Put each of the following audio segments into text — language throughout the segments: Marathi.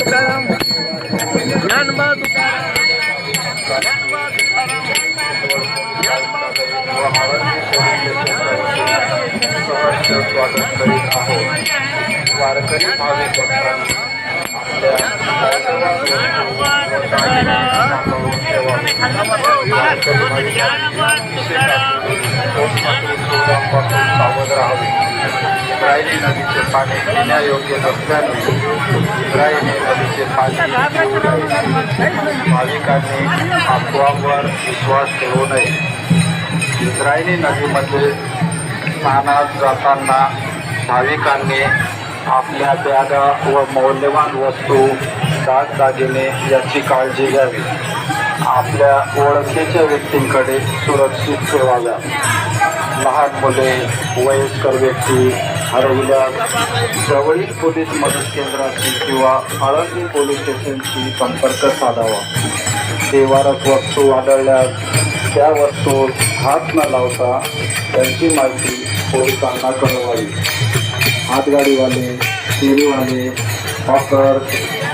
Tukaram Gyan Ba Tukaram Gyan Ba Tukaram Gyan Ba Tukaram Gyan Ba Tukaram Indrayani नदीचे पाणी पिण्यायोग्य नसल्याने इंद्रायणी नदीचे पाणी भाविकांनी अफवांवर विश्वास ठेवू नये. इंद्रायणी नदीमध्ये स्नानात जाताना भाविकांनी आपल्या बॅगा व मौल्यवान वस्तू दागदागिने याची काळजी घ्यावी. आपल्या ओळखीच्या व्यक्तींकडे सुरक्षित ठेवाव्या. लहान मुले वयस्कर व्यक्ती हरवल्यास जवळील पोलीस मदत केंद्राशी किंवा आळंदी पोलीस स्टेशनशी संपर्क साधावा. देवारात वस्तू आढळल्यास त्या वस्तू हात न लावता त्यांची माहिती पोलिसांना कळवावी. हातगाडीवाले फेरीवाले हॉकर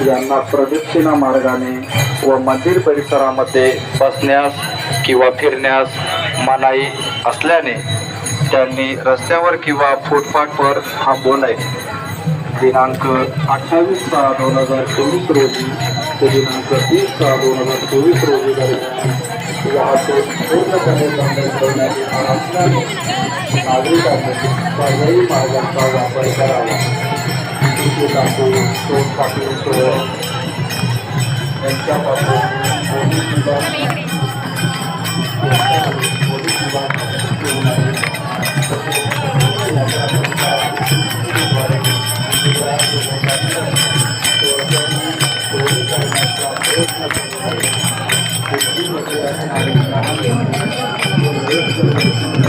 यांना प्रदक्षिणा मार्गाने व मंदिर परिसरामध्ये बसण्यास किंवा फिरण्यास मनाई असल्याने त्यांनी रस्त्यावर किंवा फुटपाथवर थांबू नये दिनांक अठ्ठावीस सहा दोन हजार चोवीस रोजी ते दिनांक तीस सहा दोन हजार चोवीस रोजी दरम्यान वाहतूक पूर्णपणे बंद ठेवण्यात येणार असल्याने नागरिकांनी पर्यायी मार्गांचा वापर करावा. इथे टाकू यांच्यापासून पोलीस विभाग ठेवू नये. तसेच